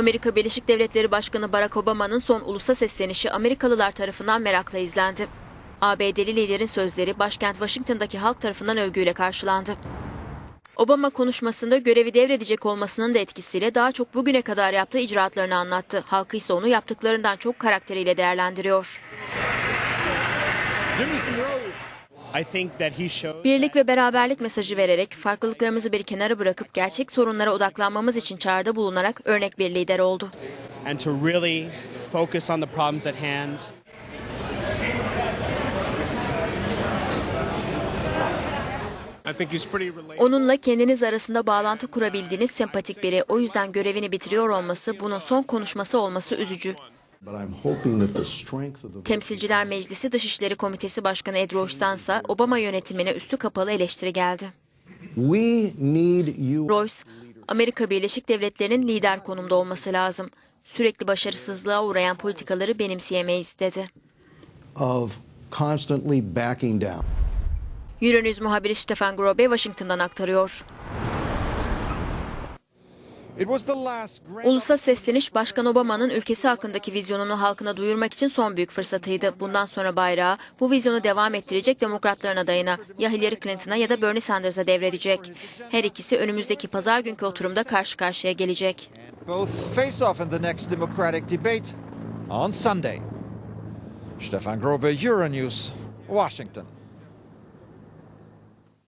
Amerika Birleşik Devletleri Başkanı Barack Obama'nın son ulusa seslenişi Amerikalılar tarafından merakla izlendi. ABD'li liderin sözleri başkent Washington'daki halk tarafından övgüyle karşılandı. Obama konuşmasında görevi devredecek olmasının da etkisiyle daha çok bugüne kadar yaptığı icraatlarını anlattı. Halkı ise onu yaptıklarından çok karakteriyle değerlendiriyor. Birlik ve beraberlik mesajı vererek farklılıklarımızı bir kenara bırakıp gerçek sorunlara odaklanmamız için çağrıda bulunarak örnek bir lider oldu. Onunla kendiniz arasında bağlantı kurabildiğiniz sempatik biri. O yüzden görevini bitiriyor olması, bunun son konuşması olması üzücü. Temsilciler Meclisi Dışişleri Komitesi Başkanı Ed Royce'dansa Obama yönetimine üstü kapalı eleştiri geldi. Royce, Amerika Birleşik Devletleri'nin lider konumda olması lazım. Sürekli başarısızlığa uğrayan politikaları benimseyemeyiz dedi. Euronews muhabiri Stefan Grobe Washington'dan aktarıyor. Ulusa sesleniş Başkan Obama'nın ülkesi hakkındaki vizyonunu halkına duyurmak için son büyük fırsatıydı. Bundan sonra bayrağı bu vizyonu devam ettirecek demokratların adayına ya Hillary Clinton'a ya da Bernie Sanders'a devredecek. Her ikisi önümüzdeki pazar günkü oturumda karşı karşıya gelecek. both face off in the next Democratic debate on Sunday. Stefan Grobe, Euronews, Washington.